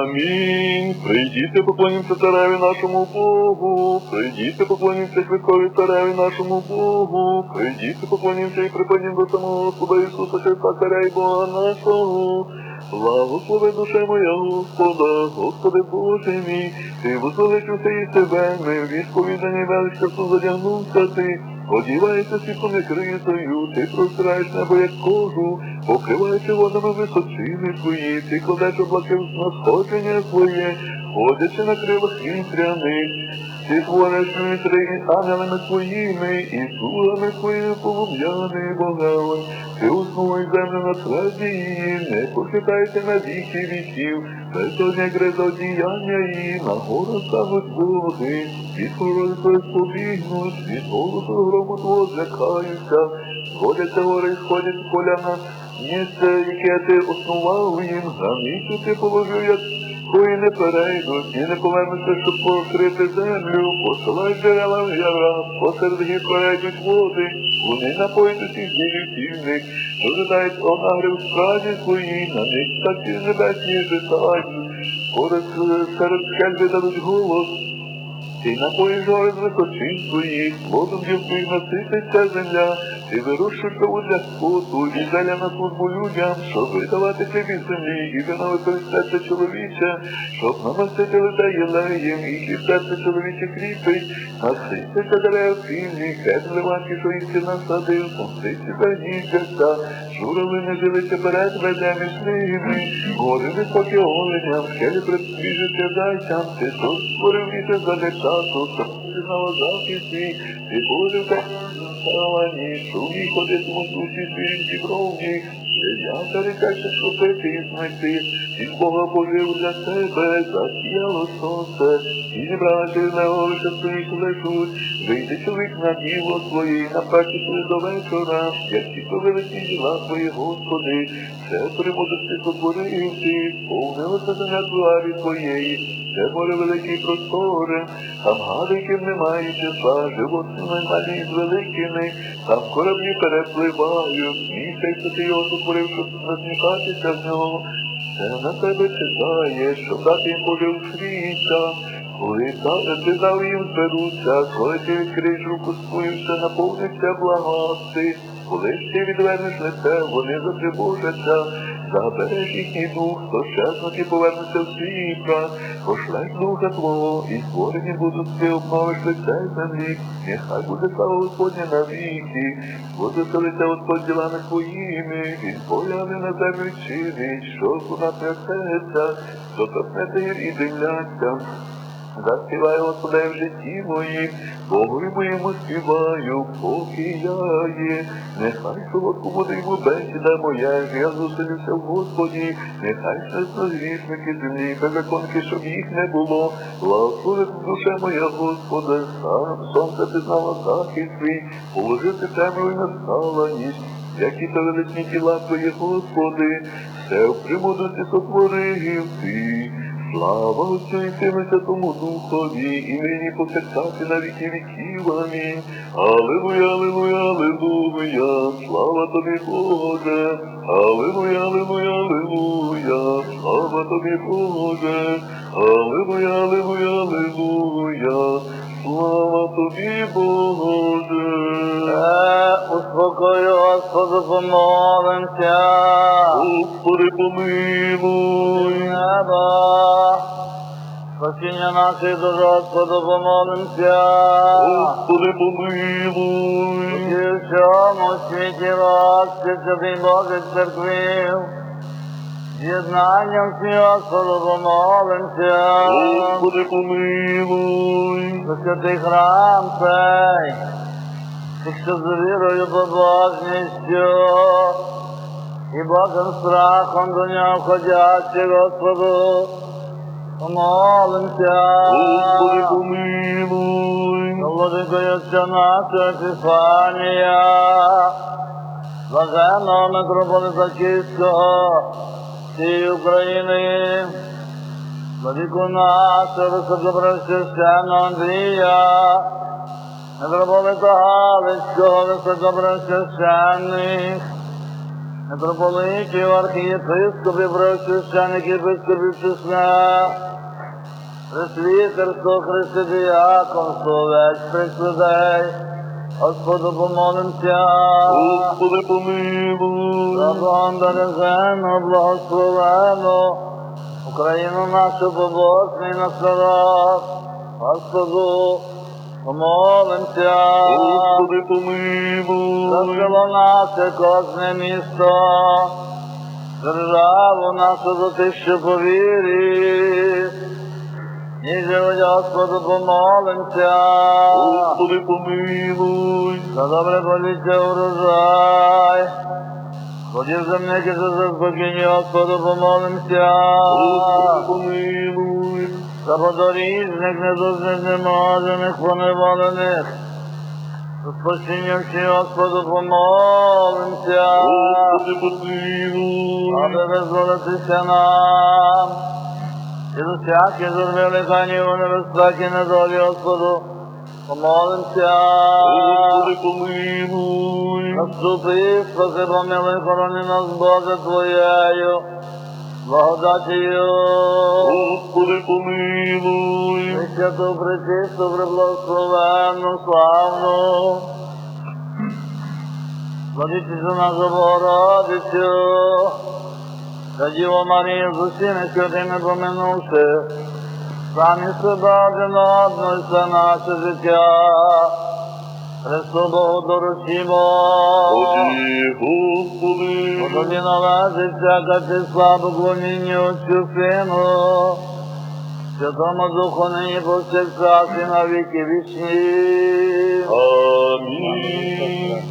Амінь. Прийдіте, поклоніться цареві нашому Богу. Прийдіте, поклоніться Христові цареві нашому Богу. Прийдіте, поклоніться і припадім до самого Господа Ісуса Христа, царя і Бога нашого. Благослови душе моя Господа, Господи Боже мій, ти возвеличився і себе, ми в відповідані велич часу задягнувся ти, одіваєшся світлом критою, ти простираєш небо як кожу, покриваючи водами височини твої, ти кладеш облаки на сходження своє, ходячи на крилах вітряних, ти твориш вітри ангелами своїми, і слугами своїми полум'яни богами. Ти основуй землю на тверді її, не похитайте на віки віків, безодня греза одіяння її, на гору ставить води, від твої побігнуть, від голосу громоту злякаються, сходяться гори, сходять поля на місце, яке ти основав їм, границю ти положив, як Кої не перейдуть. І не повернуться, щоб покрити землю, посилай джерела в ярах, посеред гір перейдуть води, вони напоїть усіх звірів півних, дожидають онагри в справі свої, на них птахи небесні житають, поряд серед скель дадуть голос, напоїш гори з височин своїх, водом дів твоїх насититься земля, ти вирушиш траву для скоту, і зеля на службу людям, щоб видавати хліб землі, і вино використати чоловіче, щоб намастити лице єлеєм, і хліб серце чоловіче кріпить, насититься дерев сильні, хет ливанки, що їх ти насадив, помсиці загніздяться, не дивиться перед ведем і ними, гори високі оленям, скелі предсвіжиться зайцям, ти що створив місяць за часу, ти знала захисті, ти Боже так Салані, шумі ходить усі звірінці бровні, я рікайся, що пити і смерти, і з Бога пожив для себе, засіяло сонце, і зібралася на голище своїх лежуть, вийде чоловік на діло своє, на праці свої до вечора, як ті великі діла твої, Господи, все примудуть ти сотворив ти, повнилося земля тварі твоєї, це море великі простори, там гадиків немає числа, животні малі з великими, там кораблі перепливають, місяць ти його сотворив, щоб насміхатися з нього. Все на тебе чекає, шукати болів світа. Ти дав їм зберуться, коли ти відкриєш руку свою, все наповниться благости. Коли ж ти відвернеш лице, вони затрибожаться, забереш їхній дух, то щасно ти повернуться в свій прах, пошлеш духа твого, і створені будуть ти обновиш лице землі, нехай буде слава Господня навіки, буде селиться Господь ділами твоїми, він поляни на землю чинить, що вона трясеться, то торкнеться гір і дивляться. Заспівай Господи в житті моїм, Богові моєму співаю, поки я є. Нехай солодку буде йому бесіда моя, я зусилюся в Господі, нехай щасно грішники землі, беззаконки, щоб їх не було. Благослови душа моя, Господи, сам сонце ти знала захист свій, положити темру і настала ніч. Які то величні тіла твої, Господи, все в примудрості сотворив ти. Слава Отцю і Сину Святому Духові, і нині повсякчас на віки віків. Амінь. Аллилуйя, аллилуйя, аллилуйя, слава тобі, Боже. Аллилуйя, аллилуйя, аллилуйя, слава тобі, Боже. Аллилуйя, аллилуйя, аллилуйя, слава тобі, Боже. Е, успокой, Господу, помолимся. Господи, помилуй. Небо, спасіння нашої душ, Господу, помолимся. Господи, помилуй. І в цьому світі розпід святий Божий церквів. З'єднанням всі, Господу, помолимся. Господи, помилуй. За святий храм цей, тих, що з вірою побожністю і Божим страхом до нього входячи, Господу, помолимся. Господи, помилуй. Владикою Отця нашого Епіфанія, блаженного митрополита Київського, всієї України, владику нашого високопресвященного Андрія, митрополита Галицького високопресвященних, митрополитів, архієпископи, просвященики, епископи чесна, пресвітерство, християконство, весь присудей, Господу помолимся. Господи помилуй. Закон бережено, благословено, Україну нашу побожний наш народ, Господу помолимся. Господи За помилуй. село наше, кожне місто, державу нашу за тих, що повірі. Ніже Господу помолимся. Господи помилуй. За добре поліття урожай. Ходів земники за заспокійні, Господу помолимся. Господи помилуй. За подоріжних, недужних, немажених, поневолених. За спасіння всі, Господу помолимся. Господи помилуй. Аби визволитися нам. І з усякі зурви лихані у небезпеки недолі, Господу, помолимся. Господи помилуй. Наступи, спаси, помилуй, хорони нас, Боже, Твоєю, благодатію. Господи помилуй. Пресвяту, пречисту, преблагословенну, славну. Владичицю нашу Богородицю, Діву Марію з усіми святими поминувши, самі себе один одного і все наше життя. Христу Богу доручимо. Оді, Господи. Належить всяка числа поклоніння Отцю Сину, Святому Духу нині повсякчас і на віки вічні. Амінь.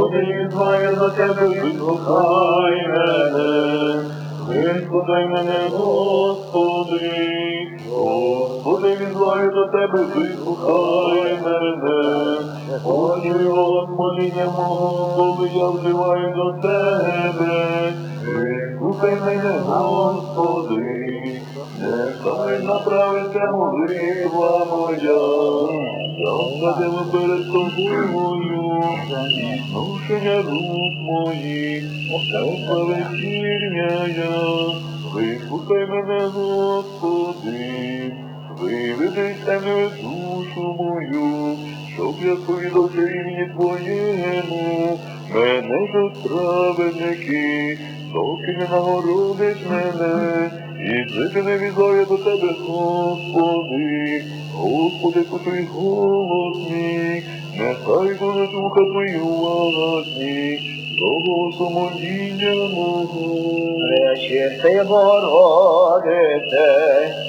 Господи, знає за тебе, вислухай мене. Вислухай мене, Господи. Господи, відзнаю до тебе, вислухай мене. Почуй голос моління мого, коли я взиваю до тебе. Вислухай мене, Господи. Нехай направиться молитва моя. Закладемо перед тобою, зношення рук моїх, тепла вечірня я, вислухай мене, Господи, виведи з душу мою, щоб я сповідався імені Твоєму, мене ж праведники, доки не нагородиш мене, і жити не відзов'я до тебе, Господи, Господи, почуй голос мій, нехай буде духа твої уважні, до голосу моління мого. Пречистий Богородице,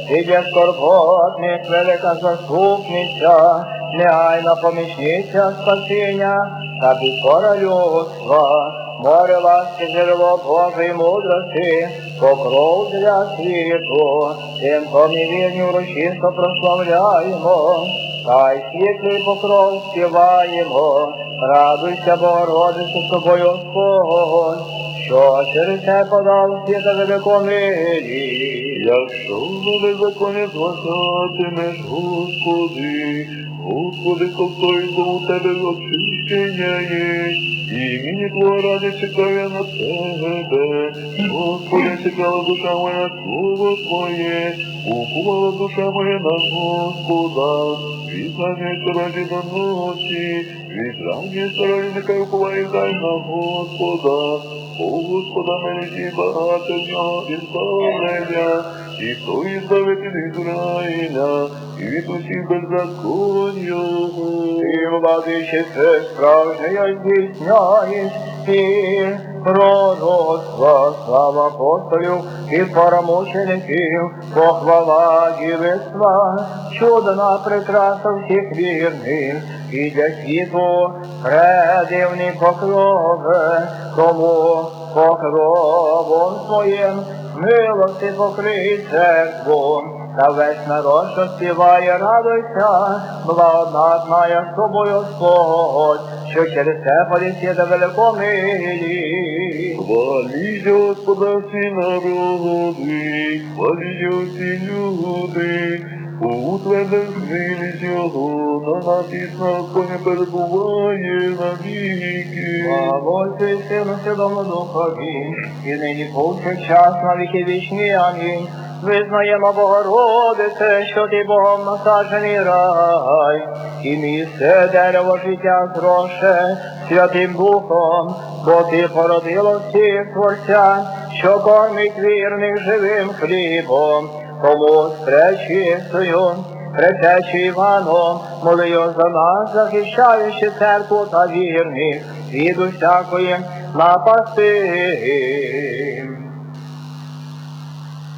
ти для скорботних велика заступниця, негайна помічниця спасіння та підпора людства, море ласки джерело Божої мудрості, покров для світу, тим помівірні урочисто прославляємо, та й світлий покров співаємо, радуйся, Богородице, з тобою Господь, що через те подав світа велику милість. Якщо на незаконні згадатимеш, Господи, Господи, то стоїть бо у тебе очищення є, імені Твого ради чекає на тебе. Господи, чекала душа моя слово Твоє, укувала душа моя на Господа, від ранньої стороні до ночі, від ранньої стороні нехай уповає дай на Господа, о Господа мені багато в нього і збавлення, і хто ізбавить від Ізраїля, і від усіх беззаконь його. Ти, владиче, все справжнє здійсняєш, і пророцтва, слава апостолів і парамучеників, похвала дівицтва, чудна прикраса всіх вірних, і для світу предивні покрови, тому покровом своїм милости покрий церкву, та весь народ, що співає, радуйся, благодатна з тобою Господь, що через те поліція велику милість. Хваліть Господа всі народи, хваліть всі люди, утвердив милість його, на нас і не перебуває навіки. Слава Отцю і Сину Святому Духові, і нині повсякчас на віки вічні. Амінь. Визнаємо Богородице, що ти Богом насаджений рай, і місце дерево життя зроше Святим Духом, бо ти породила всіх Творця, що кормить вірних живим хлібом, тому з пречистою, Пречечі Іваном, моли за нас, захищаючи церкву та вірних, від усякої напасти.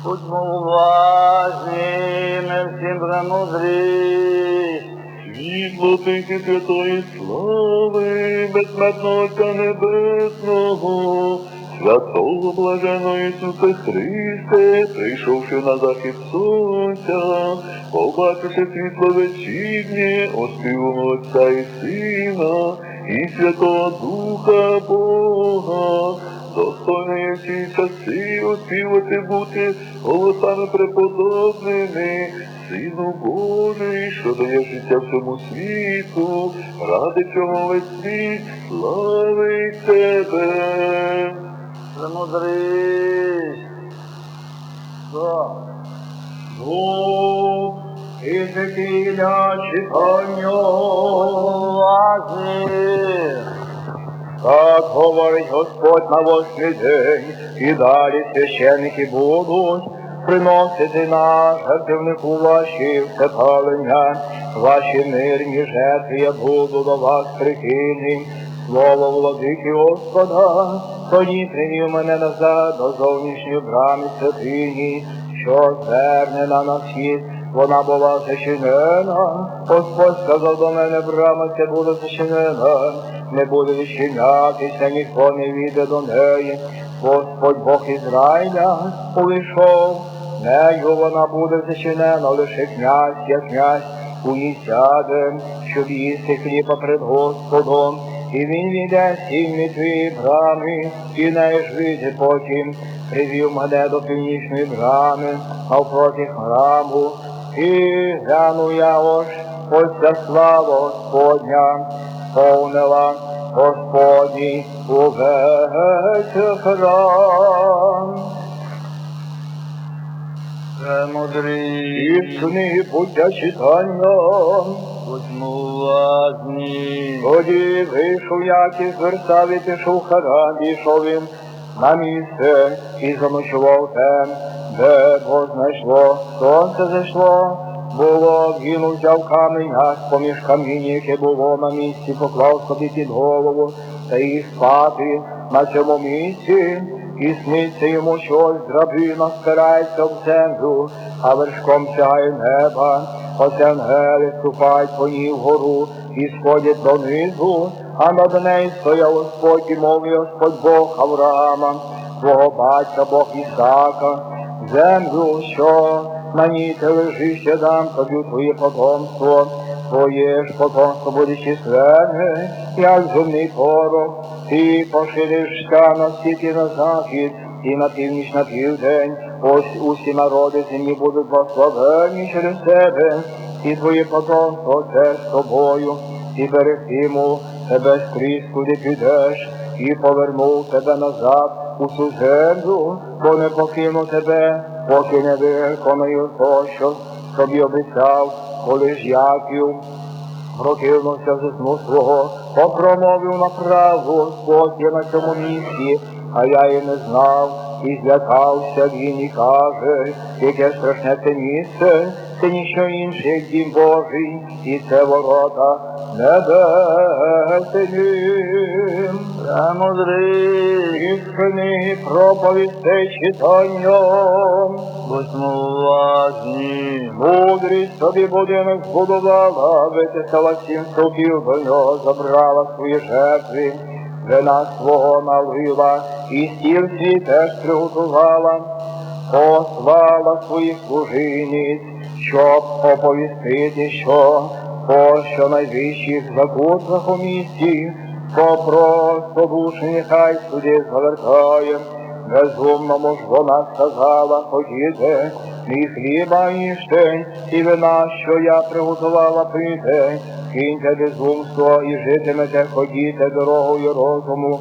Будьмо уважні, ми всім премудрі. Світло тихи святої слави, безсмертного Небесного, святого блаженого Ісуса Христе, прийшовши на захід сонця, побачивши світло вечірнє, оспівом Отця і Сина, і Святого Духа Бога, достойно є всі часи оспівати бути голосами преподобними, Сину Божий, що дає життя всьому світу, ради чого весь світ славить тебе. Премудрість. Що? Ну, і закиля читання. Уважні. Так говорить Господь на восьмий день, і далі священники будуть приносити на жертвнику ваші всепалення, ваші мирні жертви, я буду до вас прихильним. Слово владики Господа, тоді привів мене назад до зовнішньої брами святині, що звернена на схід, вона була зачинена. Господь сказав до мене, брама ця буде зачинена, не буде відчинятися, ніхто не війде до неї. Господь Бог Ізраїля увійшов, нею вона буде зачинена, лише князь, я князь, у ній сяде, щоб їсти хліба перед Господом. І він війде сім'ї твої брами, і не ж вийде потім, привів мене до північної брами, навпроти храму, і гляну я ось, ось ця слава Господня, повнила Господній увесь храм. Премудрість. І з буття читання. Будьмо уважні. Тоді вийшов Яків з Версаві, пішов Харан, пішов він на місце і заночував там, де знайшло, сонце зайшло, було, він узяв каменя поміж камінь, яке було на місці, поклав собі під голову та їх спати на цьому місці. І сниться йому щось, драбина спирається в землю, а вершком сягає неба. Ось ангели ступають по ній вгору і сходять донизу, а над нею стояв Господь і мовив Господь Бог Авраама, твого батька Бог Ісака, землю, що на ній ти лежиш, я дам тобі твоє потомство, твоє ж потомство буде численне, як земний порох, ти пошириш на і на захід, і на північ на південь, ось усі народи землі будуть благословені через тебе, і твоє потомство теж з тобою, і берегтиму тебе скрізь, куди підеш, і повернув тебе назад у цю землю, бо не покину тебе, поки не виконую то, що тобі обіцяв, коли ж Яків Противнувся зі сну свого, попромовив направо, Господь є на цьому місці, а я і не знав, і злякався він і каже, яке страшне це місце, це ніщо інше, як дім Божий, і це ворота небесні. Премудрість. Із книги проповістей читанням. Будьмо уважні. Мудрість собі будинок збудувала, витисала сім ступів до нього, забрала свої жертви, вина свого налила, і стіл свій теж приготувала, послала своїх служиниць, щоб оповістити, що по що найвищих закутках у місті по простодушні хай суді завертає. Безумному ж вона сказала, ходіте, мій хліба їжте, і вина, що я приготувала пийте, киньте безумство і житимете, ходіте дорогою розуму,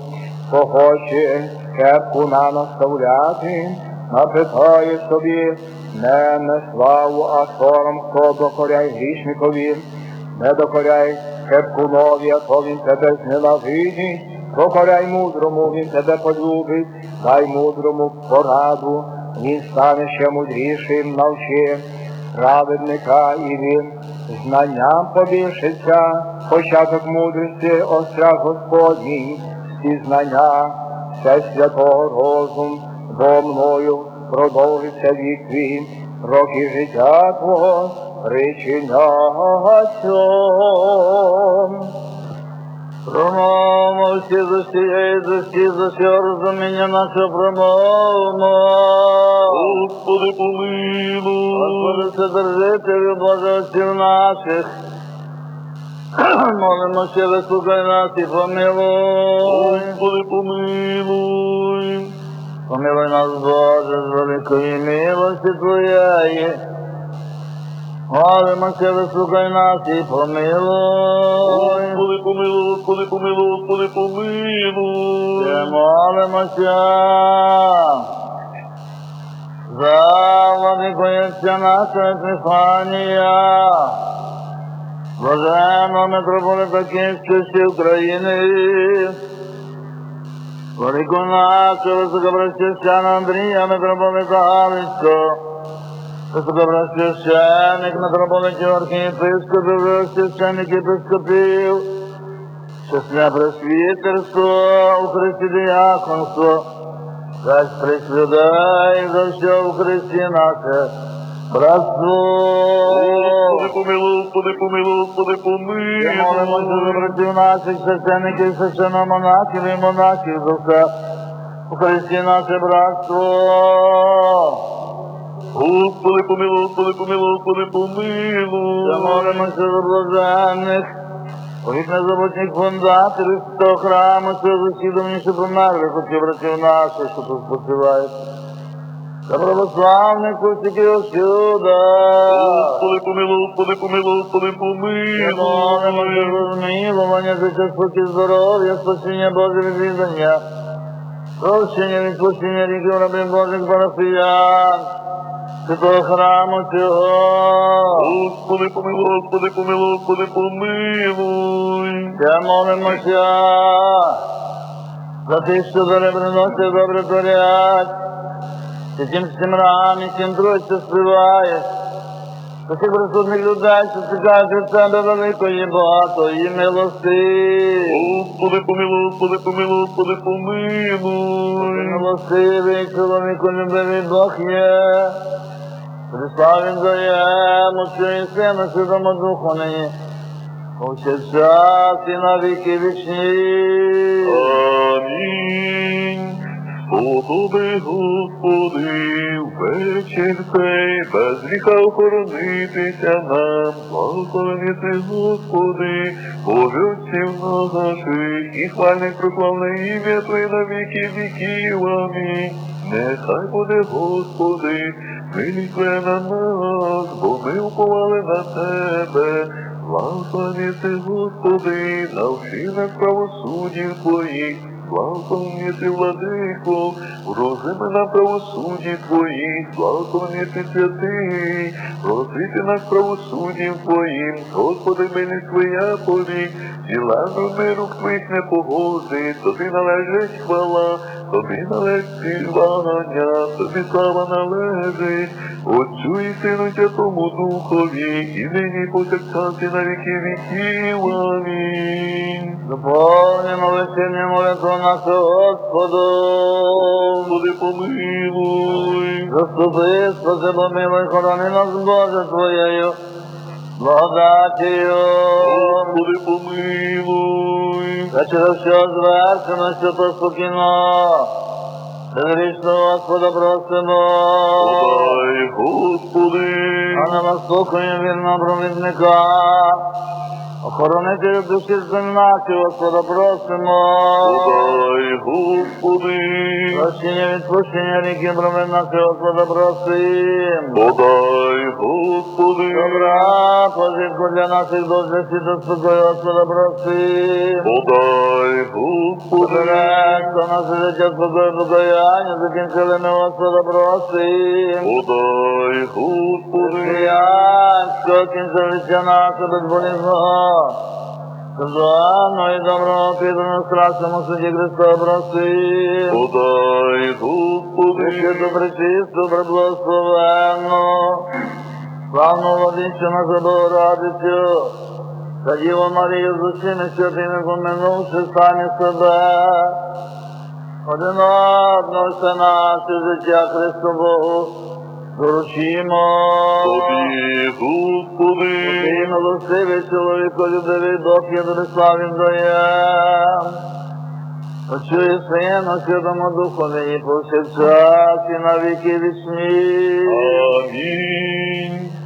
хто хоче кепку на наставляти, напитає собі, не не славу, а сором, хто докоряй грішникові, не докоряй кепкунові, а то він тебе зненавидить, докоряй мудрому, він тебе полюбить, дай мудрому пораду, він стане ще мудрішим, навчи праведника і він знанням побільшиться, початок мудрості, острах Господній, всі знання, все святого розум, бо мною продовжиться вік твій, роки життя Твого причиняться. Промовмо всі з усієї душі, за що розуміння наше промовмо. Господи, помилуй. Господи, Вседержителю Боже отців наших, молимо, що вислухай нас і помилуй. Господи, помилуй. Помилуй нас, Боже, з великої милості Твоєї. Молимося, вислухай нас і помилуй. Господи, помилуй, Господи, помилуй, Господи, Ще помилуй. молимося. За владикоєця наша Епіфанія. Блаженного митрополита Київської України. Владику нашого високопростящана Андрія, митрополита Галицького. Високопростященик, митрополитів архієпископів, священник єпископів. Чесне просвітерство, у Христі діяконство, дасть прись людей за що в Христі наше. Господи, помилуй, Господи, помилуй, Господи, І молимося за братів наших священиків, священномонахів і монахів за все у Христі наше братство. Господи, помилуй, Господи, помилуй, Господи, помилуй. молимося за блаженних, повік незабутніх фундаторів того храму, що засідом, що померли, хоч і братів наших, що тут спочивають. За православних пустяків всюди. Господи, помилуй, Господи, помилуй, Господи, помилуй. за змилування, за час спокій здоров'я, спасіння Боже відвідання, прощення відпущення ріків рабів Божих парафіян, святого храму цього. Господи, помилуй, Господи, помилуй, Господи, помилуй. Ще молимося за тих, що добре приносять, добре творять, і тим всім рамі, тим тройця співає. За тих людей, що чекають від себе великої багатої милости. Господи, помилуй, Господи, помилуй, Господи, помилуй. Милостивий чоловіку любивий Бог є. Прислав він даєм, Отцю і Сину, Святому Духу нині. Повсякчас і на віки вічні. Амінь. Сподоби, Господи, вечір цей, без гріха охоронитися нам, благословені ти, Господи, Боже отців наших, і хвальних прославне ім'я Твоє на віки віків. Амінь. Нехай буде, Господи, милість Твоя на нас, бо ми уповали на Тебе. Благословені ти, Господи, навчи нас правосуддів Твоїх, ти, владико, врози на правосудді Твоїх, ти святий, просвіти нас правосуддям Твоїм, Господи, милість Твоя повік, діла до рук Твоїх не погоди, Тобі належить хвала, Тобі належить співання, Тобі слава належить, Отцю і Сину Святому Духові, і нині повсякчас на віки віків. Амінь. Доповнимо вечірню молитву нашу Господу. Господи, помилуй. Заступи, спаси, помилуй, хорони нас, Боже, Твоєю благодатію. Господи, помилуй. Та через що звершено, що то спокійно. Безрічного Господа просимо. Подай, Господи. А на нас слухає вірного провідника. Охоронити душі наші, Господа, просимо. Подай, Господи, Прощення, відпущення ріки, провин наші, Господа, просим. подай, Господи, Добра, пожитку для наших душ, для спокою, Господа, просим. подай, Господи, Поперед, хто наше життя спокою, покаяння, закінчили ми, Господа, просим. подай, Господи, Християнського кінця життя нашого безболізного, Славно і доброго підданого страшному суді Христа просим. подай, Господи, Святу пречисту, преблагословенну, славну владичу нашу Богородицю, та Діву Марію з усіми святими поминувши самі себе, один одного все наше життя Христу Богу, доручимо. тобі, Господи, Ти милостивий чоловіко, любивий Бог, я тобі славим даєм. Почує Сина, Святому Духові, і повсякчас, і на віки вічні. Амінь.